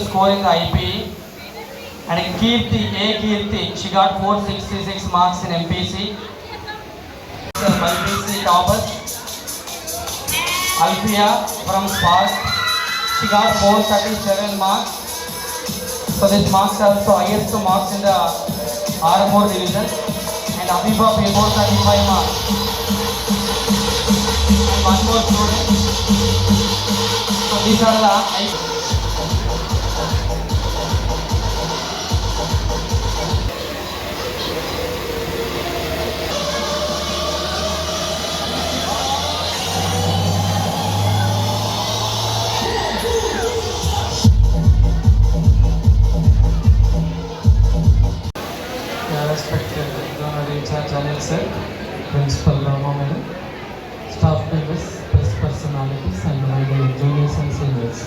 scoring IP and Kirti, A Kirti, she got 466 marks in MPC. MPC topper. Alfia from Spark, she got 437 marks. So this marks are also highest marks in the R4 division. And Abiba P435 marks. And one more student. So these are the Sir, principal Rama madam staff members, press personalities, and my juniors and seniors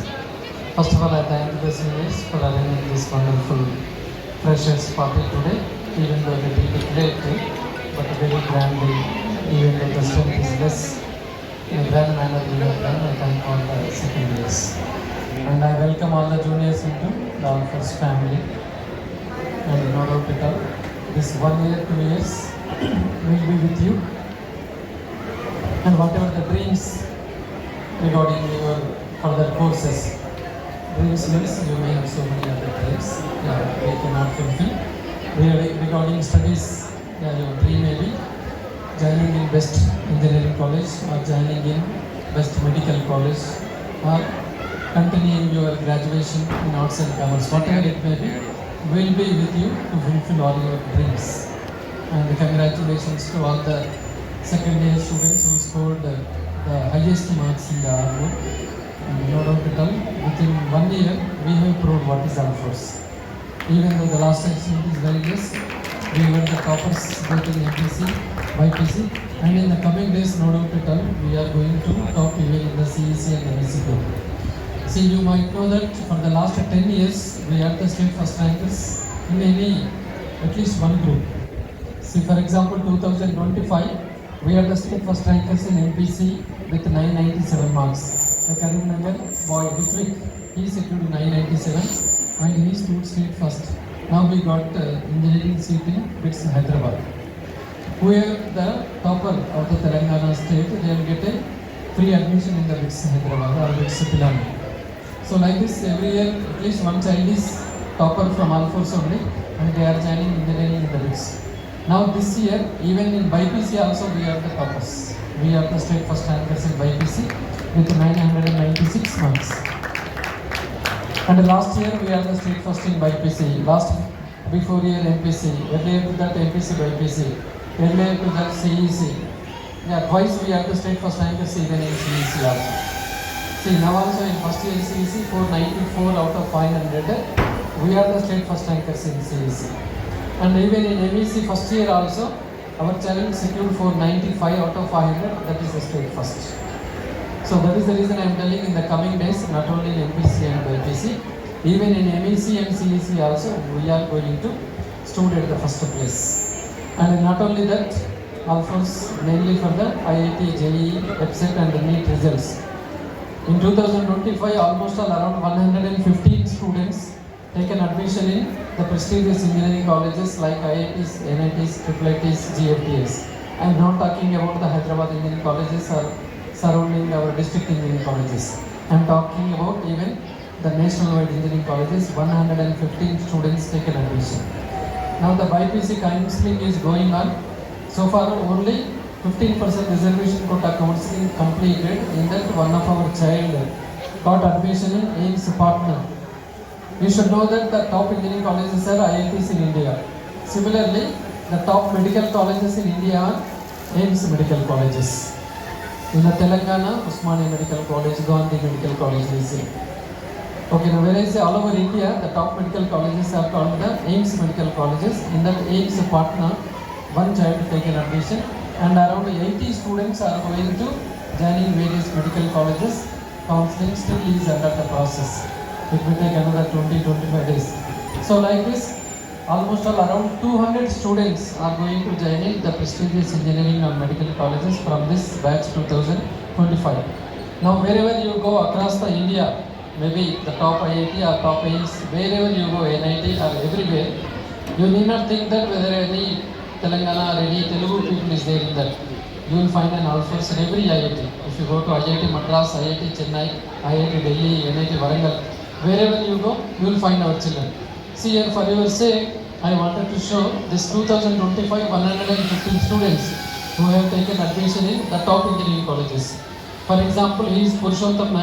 first of all I thank the seniors for arranging this wonderful freshers party today even though it will be great but very grandly even though the strength is less in a grand manner we have done I thank all the second years. And I welcome all the juniors into the first family and no doubt because this one year, two years will be with you. And whatever the dreams regarding your further courses, dreams means you may have so many other dreams. Yeah, they cannot fulfill. Regarding studies, yeah, your dream may be joining in best engineering college or joining in best medical college or continuing your graduation in arts and commerce, whatever it may be, will be with you to fulfill all your dreams and congratulations to all the second year students who scored the, the highest marks in the artwork. And no doubt at all, within one year, we have proved what is our force. Even though the last section is very less, we were the toppers both in MPC, YPC, and in the coming days, no doubt at all, we are going to top even in the CEC and the group. See, you might know that for the last 10 years, we are the state first rankers in any, at least one group. See, for example, 2025, we are the state first rankers in MPC with 997 marks. The current number boy district, he secured 997 and he stood state first. Now we got uh, engineering seat in BITS Hyderabad. have the topper of the Telangana state, they will get a free admission in the BITS Hyderabad or BITS Pilani. So like this, every year at least one child is topper from all four only, and they are joining engineering in the BITS. Now this year, even in BPC also we have the purpose. We have the state first rankers in BPC with 996 marks. And last year we are the state first in BPC. Last before year MPC, earlier to that MPC BPC, earlier to that CEC. Yeah, twice we have the state first rankers even in CEC also. See now also in first year CEC 494 out of 500, we are the state first rankers in CEC. And even in MEC first year also, our challenge secured for 95 out of 500, that is the state first. So that is the reason I am telling in the coming days, not only in MPC and YPC, even in MEC and CEC also, we are going to stood at the first place. And not only that, of course, mainly for the IIT, JEE, EPSET and the NEET results. In 2025, almost all around 115 students taken admission in the prestigious engineering colleges like IITs, NITs, IIITs, GFTs. I am not talking about the Hyderabad engineering colleges or surrounding our district engineering colleges. I am talking about even the national wide engineering colleges, 115 students taken admission. Now the BIPC counseling is going on. So far only 15% reservation quota counseling completed in that one of our child got admission in AIMS partner you should know that the top engineering colleges are IITs in India. Similarly, the top medical colleges in India are AIMS medical colleges. In the Telangana, Usmani Medical College, Gandhi Medical College is Okay, now whereas all over India, the top medical colleges are called the AIMS medical colleges. In that AIMS partner, one child an admission and around 80 students are going to joining various medical colleges. Counseling still is under the process it will take another 20-25 days. So like this, almost all around 200 students are going to join the prestigious engineering and medical colleges from this batch 2025. Now wherever you go across the India, maybe the top IIT or top IIS, wherever you go, NIT or everywhere, you need not think that whether any Telangana or any Telugu people is there in that. You will find an office in every IIT. If you go to IIT Madras, IIT Chennai, IIT Delhi, NIT Warangal. Wherever you go, you will find our children. See here, for your sake, I wanted to show this 2025 115 students who have taken admission in the top engineering colleges. For example, he is Purushottam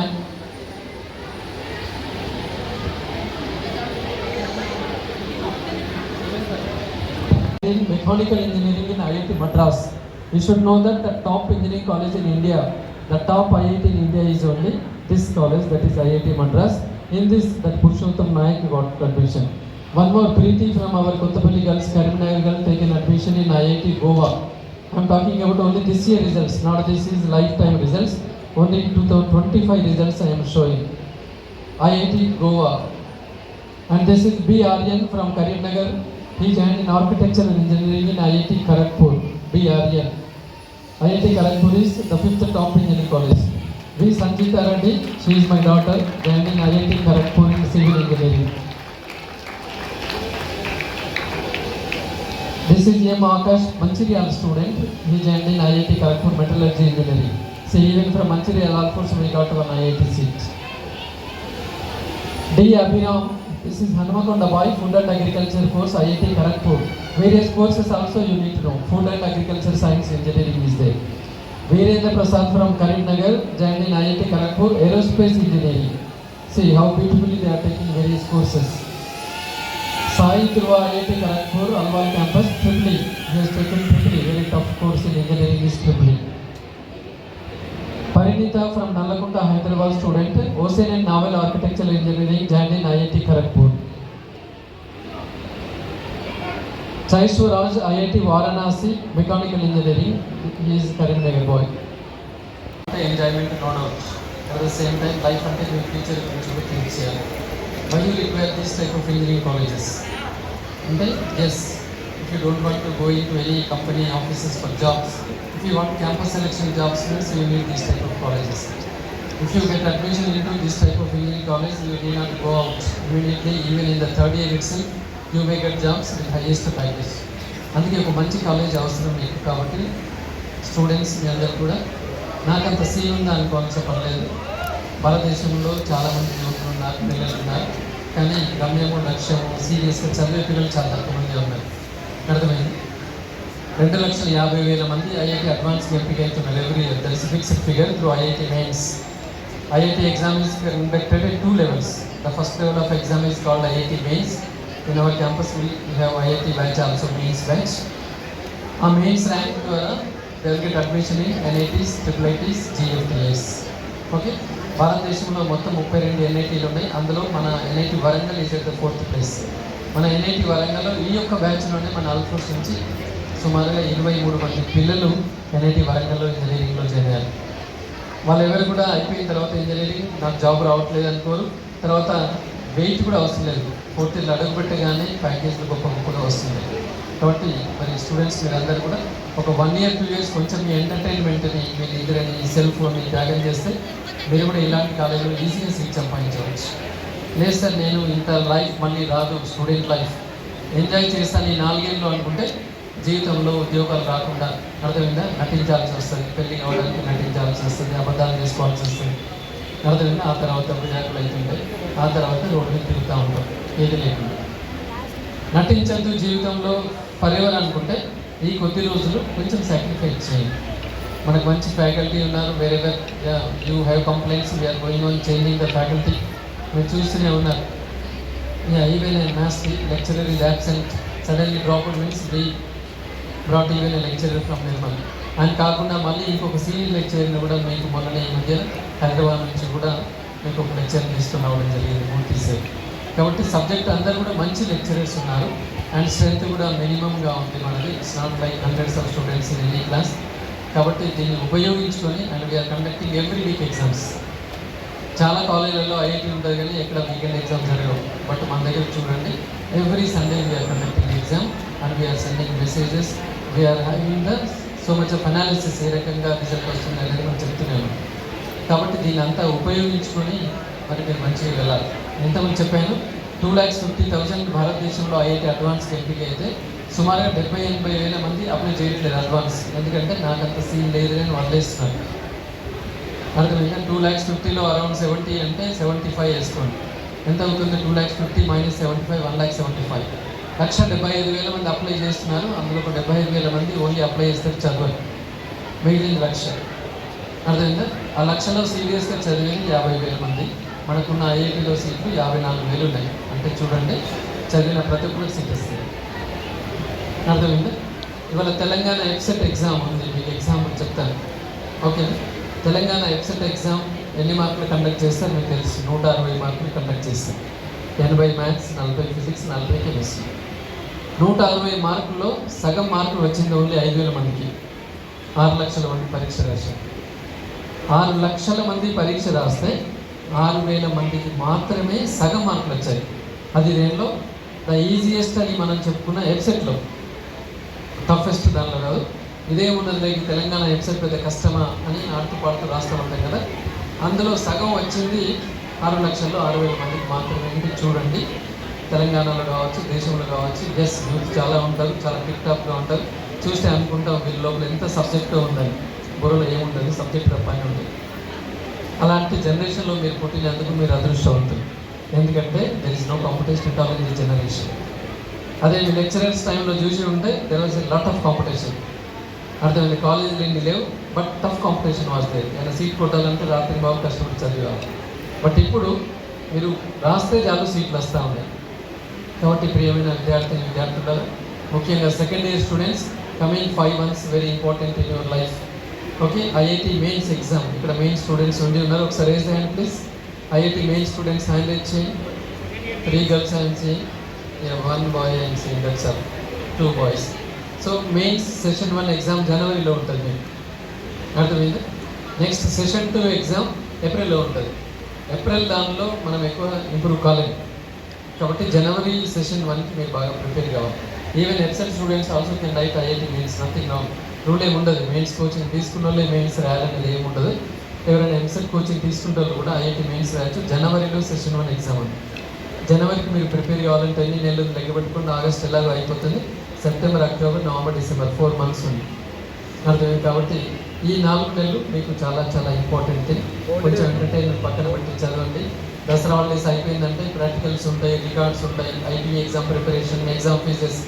in mechanical engineering in IIT Madras. You should know that the top engineering college in India, the top IIT in India is only this college that is IIT Madras. in this that Purushottam Nayak got admission. One more Preeti from our Kottapalli girls, Karimnagar girl taken admission in IIT Goa. I am talking about only this year results, not this is lifetime results. Only 2025 results I am showing. IIT Goa. And this is B. Aryan from Karimnagar. He joined in architecture and engineering in IIT Kharagpur. B. Aryan. IIT Kharagpur is the fifth top engineering college. V. Sangeeta Reddy, she is my daughter, joining IIT Kharagpur in Civil Engineering. This is M. Akash, Mancherial student. He joined in IIT Kharagpur Metallurgy Engineering. So even from Mancherial, also we got one IIT seat. D. Abhinam, this is Hanumakonda boy, Food and Agriculture course, IIT Kharagpur. Various courses also you need to know. Food and Agriculture Science Engineering is there. Virendra Prasad from Karimnagar, joined in IIT Kharagpur Aerospace Engineering. See how beautifully they are taking various courses. Sai Dhruva IIT Kharagpur, Alwal campus, triply. He has taken triply, very tough course in engineering is triply. Parinita from Nallakunda, Hyderabad student, Ocean and Naval Architectural Engineering, joined in IIT Kharagpur. Saishu Raj, IIT Varanasi, Mechanical Engineering. He is currently a boy. The Enjoyment and honor. At the same time, life until your future is going to be things here. Why you require this type of engineering colleges? Yes, if you don't want to go into any company offices for jobs, if you want campus selection jobs, so you need these type of colleges. If you get admission into this type of engineering colleges, you do not go out immediately, even in the third year itself. You may get jobs with highest package అందుకే ఒక మంచి college అవసరం మీకు కాబట్టి students మీ అందరూ కూడా నాకంత see ఉంది అనుకోవాల్సిన పర్లేదు భారతదేశంలో చాలామంది యువకులు ఉన్నారు పిల్లలు ఉన్నారు కానీ గమ్యము లక్ష్యము సీరియస్గా చదివే పిల్లలు చాలా తక్కువ మంది ఉన్నారు అర్థమైంది రెండు లక్షల యాభై వేల మంది ఐఐటి అడ్వాన్స్ ఎంపిక అవుతున్నారు every year there is fixed figure through IIT mains IIT exam is conducted at two levels. The first level of exam is called IIT in our campus we have IIT bench also, mains bench. Our mains rank uh, they will get admission in NITs, IIITs, GFTIs. Okay భారతదేశంలో మొత్తం ముప్పై రెండు ఎన్ఐటీలు ఉన్నాయి అందులో మన NIT Warangal is at the fourth place మన NIT వరంగల్లో ఈ యొక్క బ్యాచ్లోనే మన అల్ఫోర్స్ నుంచి సుమారుగా ఇరవై మూడు మంది పిల్లలు ఎన్ఐటి వరంగల్లో ఇంజనీరింగ్లో చేరారు వాళ్ళు ఎవరు కూడా అయిపోయిన తర్వాత ఇంజనీరింగ్ నాకు జాబ్ రావట్లేదు అనుకోరు తర్వాత వెయిట్ కూడా అవసరం లేదు పోటీలు అడుగుపెట్టగానే ప్యాకేజీలు గొప్ప గొప్పగా వస్తుంది కాబట్టి మరి స్టూడెంట్స్ మీరందరూ కూడా ఒక వన్ ఇయర్ టూ ఇయర్స్ కొంచెం మీ ఎంటర్టైన్మెంట్ని మీ నిద్రని సెల్ ఫోన్ని త్యాగం చేస్తే మీరు కూడా ఇలాంటి కాలేజీలో ఈజీగా సీట్ సంపాదించవచ్చు లేదు సార్ నేను ఇంత లైఫ్ మళ్ళీ రాదు స్టూడెంట్ లైఫ్ ఎంజాయ్ చేస్తాను ఈ నాలుగేళ్ళు అనుకుంటే జీవితంలో ఉద్యోగాలు రాకుండా అర్థమైందా నటించాల్సి వస్తుంది పెళ్లి కావడానికి నటించాల్సి వస్తుంది అబద్ధాలు చేసుకోవాల్సి వస్తుంది నడదండి ఆ తర్వాత వినాయకులు అవుతుంటాయి ఆ తర్వాత రోడ్డు మీద తిరుగుతూ ఉంటాం ఏది లేకుండా నటించద్దు జీవితంలో పర్యాలనుకుంటే ఈ కొద్ది రోజులు కొంచెం సాక్రిఫైస్ చేయండి మనకు మంచి ఫ్యాకల్టీ ఉన్నారు వేరే వేరే you have complaints we are going on changing the faculty మీరు చూస్తూనే ఉన్నారు even a maths lecturer is absent suddenly dropout means be brought even a lecturer from Nirmal and కాకుండా మళ్ళీ ఇంకొక సీనియర్ లెక్చరర్ని కూడా మీకు మొన్న ఈ మధ్య హైదరాబాద్ నుంచి కూడా మీకు ఒక లెక్చర్ తీసుకురావడం జరిగింది సార్ కాబట్టి సబ్జెక్ట్ అందరు కూడా మంచి లెక్చరర్స్ ఉన్నారు అండ్ స్ట్రెంత్ కూడా మినిమంగా ఉంది మనది it's not like hundreds of students in any class కాబట్టి దీన్ని ఉపయోగించుకొని and we are conducting every week exams చాలా కాలేజీలలో ఐఐటీ ఉంటుంది కానీ ఎక్కడ వీకెండ్ ఎగ్జామ్ జరగవు బట్ మన దగ్గర చూడండి every Sunday we are conducting exam and we are sending messages we are having the so much of analysis ఏ రకంగా రిజల్ట్ వస్తుంది అనేది మనం చెప్తున్నాను కాబట్టి దీని అంతా ఉపయోగించుకొని మరి మీరు మంచిగా వెళ్ళాలి ఎంతమంది చెప్పాను టూ ల్యాక్స్ ఫిఫ్టీ థౌసండ్ భారతదేశంలో ఐఐటి అడ్వాన్స్ ఎంపిక అయితే సుమారుగా డెబ్బై ఎనభై వేల మంది అప్లై చేయట్లేదు అడ్వాన్స్ ఎందుకంటే నాకు అంత సీన్ లేదు అని వదిలేస్తున్నాను అర్థమైందా టూ ల్యాక్స్ ఫిఫ్టీలో అరౌండ్ సెవెంటీ అంటే సెవెంటీ ఫైవ్ వేసుకోండి ఎంత అవుతుంది two lakhs fifty minus seventy five one lakh seventy five లక్ష డెబ్బై ఐదు వేల మంది అప్లై చేస్తున్నారు అందులో ఒక డెబ్బై ఐదు వేల మంది ఓన్లీ అప్లై చేస్తారు చదవరు మిగిలిన లక్ష అర్థమైందా ఆ లక్షలో సీరియస్గా చదివేది యాభై వేల మంది మనకున్న ఐఐటీలో సీట్లు యాభై నాలుగు వేలు ఉన్నాయి అంటే చూడండి చదివిన ప్రతి ఒక్కరు సీట్ వస్తుంది అర్థమైందా ఇవాళ తెలంగాణ ఎఫ్సెట్ ఎగ్జామ్ ఉంది మీకు ఎగ్జామ్ చెప్తాను ఓకే తెలంగాణ ఎఫ్సెట్ ఎగ్జామ్ ఎన్ని మార్కులు కండక్ట్ చేస్తారు మీకు తెలుసు నూట అరవై మార్కులు కండక్ట్ చేస్తాం ఎనభై మ్యాథ్స్ నలభై ఫిజిక్స్ నలభై కెమిస్ట్రీ నూట అరవై మార్కుల్లో సగం మార్కులు వచ్చింది ఓన్లీ ఐదు వేల మందికి ఆరు లక్షల మంది పరీక్ష రాశారు ఆరు లక్షల మంది పరీక్ష రాస్తే ఆరు వేల మందికి మాత్రమే సగం మార్కులు వచ్చాయి అది దేనిలో ద ఈజియెస్ట్ అని మనం చెప్పుకున్న హెడ్సెట్లో టఫెస్ట్ దానిలో కాదు ఇదేమున్నది రేపు తెలంగాణ హెడ్సెట్ పెద్ద కష్టమా అని ఆడుతూ పాడుతూ రాస్తూ ఉంటాం కదా అందులో సగం వచ్చింది ఆరు లక్షల్లో ఆరు వేల మందికి మాత్రమే చూడండి తెలంగాణలో కావచ్చు దేశంలో కావచ్చు ఎస్ యూత్ చాలా ఉంటారు చాలా టిక్ టాప్గా ఉంటారు చూస్తే అనుకుంటాం వీళ్ళ లోపల ఎంత సబ్జెక్ట్గా ఉందని బుర్రలో ఏముంటుంది సబ్జెక్ట్ తప్ప అని ఉంటుంది అలాంటి జనరేషన్లో మీరు పుట్టినందుకు మీరు అదృష్టవంతులు ఎందుకంటే there is no competition it all in the generation అదే మీ లెక్చరర్స్ టైంలో చూసి ఉంటే there was a lot of competition అర్థమైంది కాలేజీలు ఎన్ని లేవు బట్ టఫ్ కాంపిటీషన్ వస్తే ఏదైనా సీట్ కొట్టాలంటే రాత్రి బాగా కష్టపడి చదివాలి బట్ ఇప్పుడు మీరు రాస్తే చాలు సీట్లు వస్తూ ఉన్నాయి కాబట్టి ప్రియమైన విద్యార్థి విద్యార్థులు ముఖ్యంగా second year students coming five months very important in your life okay IIT mains exam ఇక్కడ మెయిన్ స్టూడెంట్స్ ఉండి ఉన్నారు ఒకసారి raise hand please IIT main students hand raise three girls hand చేయి వన్ బాయ్ హ్యాండ్ చేయండి girls two boys so mains session one exam జనవరిలో ఉంటుంది అర్థమైంది next session two exam ఏప్రిల్లో ఉంటుంది ఏప్రిల్ దానిలో మనం ఎక్కువ ఇంప్రూవ్ కాలేము కాబట్టి జనవరి సెషన్ వన్కి మీరు బాగా ప్రిపేర్ కావాలి even absent students also can like IIT mains nothing wrong rule ఏమి ఉండదు మెయిల్స్ కోచింగ్ తీసుకున్న వాళ్ళే మెయిల్స్ రాయాలనేది ఏమి ఉండదు ఎవరైనా ఎంసెట్ కోచింగ్ తీసుకుంటారు కూడా ఐఐటి మెయిన్స్ రాయొచ్చు జనవరిలో సెషన్ వన్ ఎగ్జామ్ ఉంది జనవరికి మీరు ప్రిపేర్ కావాలంటే అన్ని నెలలు పెట్టుకుని ఆగస్ట్ ఎలాగో అయిపోతుంది September October November December four months ఉంది అర్థమైంది కాబట్టి ఈ నాలుగు నెలలు మీకు చాలా చాలా ఇంపార్టెంట్ కొంచెం ఎంటర్టైన్మెంట్ పక్కన పెట్టి చదవండి దసరా హాలిడేస్ అయిపోయిందంటే ప్రాక్టికల్స్ ఉంటాయి రికార్డ్స్ ఉంటాయి IT exam preparation exam fees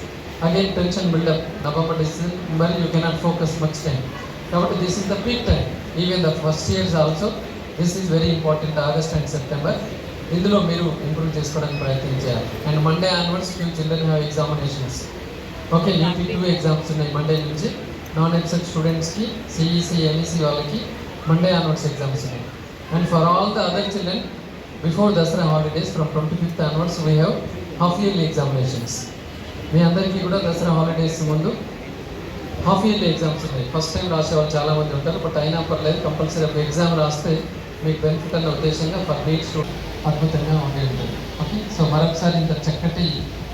again tension buildup up. పట్టిస్తుంది December, you cannot focus much time కాబట్టి this is the peak time even the first years also this is very important August and September ఇందులో మీరు improve చేసుకోవడానికి ప్రయత్నించాలి and Monday onwards few children have examinations okay up to exams ఉన్నాయి Monday నుంచి none except స్టూడెంట్స్కి CEC NEC వాళ్ళకి Monday onwards exams ఉన్నాయి and for all the other children before Dussehra holidays from twenty fifth onwards we have half yearly examinations మీ అందరికీ కూడా Dasara holidays ముందు half yearly exams ఉన్నాయి first time రాసేవాళ్ళు చాలామంది ఉంటారు బట్ అయినా పర్లేదు కంపల్సరీ ఒక ఎగ్జామ్ రాస్తే మీకు బెనిఫిట్ అన్న ఉద్దేశంగా ఫర్ మీట్స్ అద్భుతంగా ఉండే ఉంటుంది ఓకే సో మరొకసారి ఇంత చక్కటి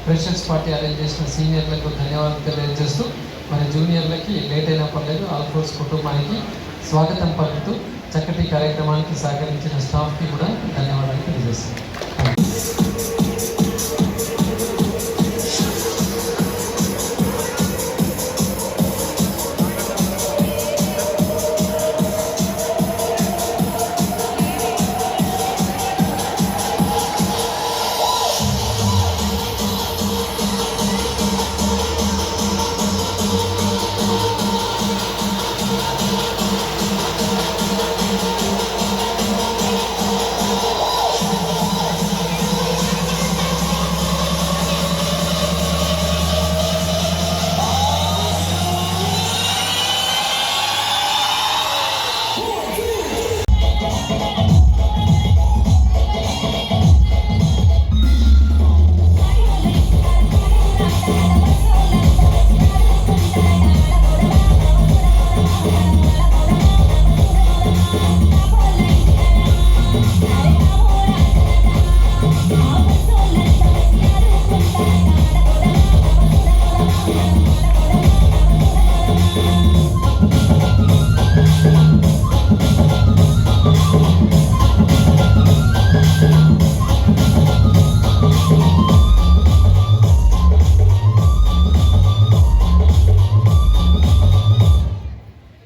ఫ్రెషర్స్ పార్టీ అరేంజ్ చేసిన సీనియర్లకు ధన్యవాదాలు తెలియజేస్తూ మన జూనియర్లకి లేట్ అయినా పర్లేదు ఫోర్స్ కుటుంబానికి స్వాగతం పలుకుతూ చక్కటి కార్యక్రమానికి సహకరించిన స్టాఫ్కి కూడా ధన్యవాదాలు తెలియజేస్తాను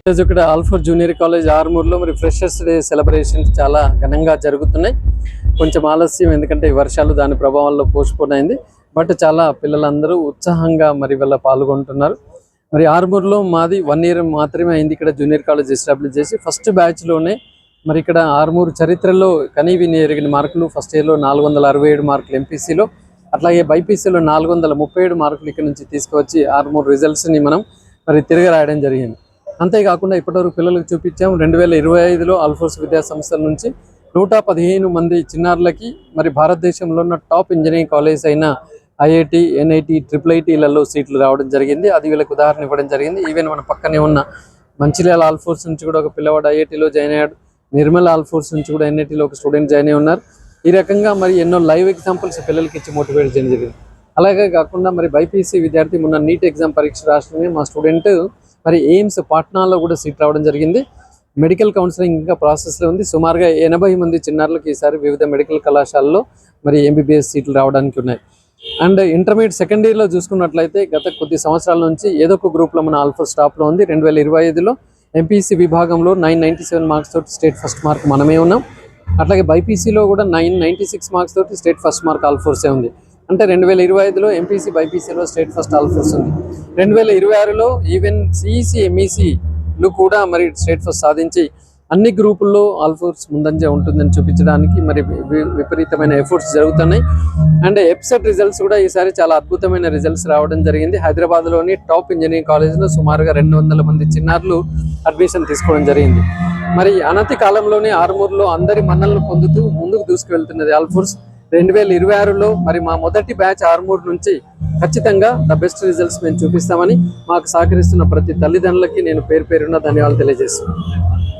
ఈరోజు ఇక్కడ ఆల్ఫోర్ జూనియర్ కాలేజ్ ఆర్మూర్లో మరి ఫ్రెషర్స్ డే సెలబ్రేషన్స్ చాలా ఘనంగా జరుగుతున్నాయి కొంచెం ఆలస్యం ఎందుకంటే వర్షాలు దాని ప్రభావంలో పోస్ట్పోన్ అయింది బట్ చాలా పిల్లలందరూ ఉత్సాహంగా మరి వీళ్ళ పాల్గొంటున్నారు మరి ఆర్మూర్లో మాది వన్ ఇయర్ మాత్రమే అయింది ఇక్కడ జూనియర్ కాలేజ్ ఎస్టాబ్లిష్ చేసి ఫస్ట్ బ్యాచ్లోనే మరి ఇక్కడ ఆర్మూర్ చరిత్రలో కనీవిని ఎరిగిన మార్కులు ఫస్ట్ ఇయర్లో నాలుగు వందల అరవై ఏడు మార్కులు ఎంపీసీలో అట్లాగే బైపీసీలో నాలుగు వందల ముప్పై ఏడు మార్కులు ఇక్కడ నుంచి తీసుకువచ్చి ఆర్మూర్ రిజల్ట్స్ని మనం మరి తిరగరాయడం జరిగింది అంతేకాకుండా ఇప్పటివరకు పిల్లలకు చూపించాం రెండు వేల ఇరవై ఐదులో ఆల్ఫోర్స్ విద్యా సంస్థల నుంచి నూట పదిహేను మంది చిన్నారులకి మరి భారతదేశంలో ఉన్న టాప్ ఇంజనీరింగ్ కాలేజ్ అయిన ఐఐటి ఎన్ఐటి ట్రిపుల్ ఐటీలలో సీట్లు రావడం జరిగింది అది వీళ్ళకి ఉదాహరణ ఇవ్వడం జరిగింది ఈవెన్ మన పక్కనే ఉన్న మంచిర్యాల ఆల్ఫోర్స్ నుంచి కూడా ఒక పిల్లవాడు ఐఐటిలో జాయిన్ అయ్యాడు నిర్మల్ ఆల్ఫోర్స్ నుంచి కూడా ఎన్ఐటిలో ఒక స్టూడెంట్ జాయిన్ అయ్యి ఉన్నారు ఈ రకంగా మరి ఎన్నో లైవ్ ఎగ్జాంపుల్స్ పిల్లలకి ఇచ్చి మోటివేట్ చేయడం జరిగింది అలాగే కాకుండా మరి బైపీసీ విద్యార్థి మొన్న నీట్ ఎగ్జామ్ పరీక్ష రాష్ట్రమే మా స్టూడెంట్ మరి ఎయిమ్స్ పాట్నాలో కూడా సీట్ రావడం జరిగింది మెడికల్ కౌన్సిలింగ్ ఇంకా ప్రాసెస్లో ఉంది సుమారుగా ఎనభై మంది చిన్నారులకు ఈసారి వివిధ మెడికల్ కళాశాలలో మరి ఎంబీబీఎస్ సీట్లు రావడానికి ఉన్నాయి అండ్ ఇంటర్మీడియట్ సెకండ్ ఇయర్లో చూసుకున్నట్లయితే గత కొద్ది సంవత్సరాల నుంచి ఏదో ఒక గ్రూప్లో మన ఆల్ఫర్ స్టాప్లో ఉంది రెండు వేల ఇరవై ఐదులో ఎంపీసీ విభాగంలో నైన్ నైంటీ సెవెన్ మార్క్స్ తోటి స్టేట్ ఫస్ట్ మార్క్ మనమే ఉన్నాం అట్లాగే బైపీసీలో కూడా నైన్ నైంటీ సిక్స్ మార్క్స్ తోటి స్టేట్ ఫస్ట్ మార్క్ ఆల్ఫోర్సే ఉంది అంటే రెండు వేల ఇరవై ఐదులో ఎంపీసీ బైపీసీలో స్టేట్ ఫస్ట్ ఆల్ఫ్ వస్తుంది రెండు వేల ఇరవై ఆరులో ఈవెన్ సిఈసి ఎంఈసీలు e e కూడా మరి స్టేట్ ఫస్ట్ సాధించి అన్ని గ్రూపుల్లో ఆల్ఫోర్స్ ముందంజ ఉంటుందని చూపించడానికి మరి విపరీతమైన ఎఫర్ట్స్ జరుగుతున్నాయి అండ్ ఎప్సెట్ రిజల్ట్స్ కూడా ఈసారి చాలా అద్భుతమైన రిజల్ట్స్ రావడం జరిగింది హైదరాబాద్లోని టాప్ ఇంజనీరింగ్ కాలేజీలో సుమారుగా రెండు వందల మంది చిన్నారులు అడ్మిషన్ తీసుకోవడం జరిగింది మరి అనతి కాలంలోనే ఆరుమూరులో అందరి మన్నలను పొందుతూ ముందుకు దూసుకువెళ్తున్నది ఆల్ఫోర్స్ రెండు వేల ఇరవై ఆరులో మరి మా మొదటి బ్యాచ్ ఆర్మూర్ నుంచి ఖచ్చితంగా ద బెస్ట్ రిజల్ట్స్ మేము చూపిస్తామని మాకు సహకరిస్తున్న ప్రతి తల్లిదండ్రులకి నేను పేరు పేరున్న ధన్యవాదాలు తెలియజేస్తున్నాను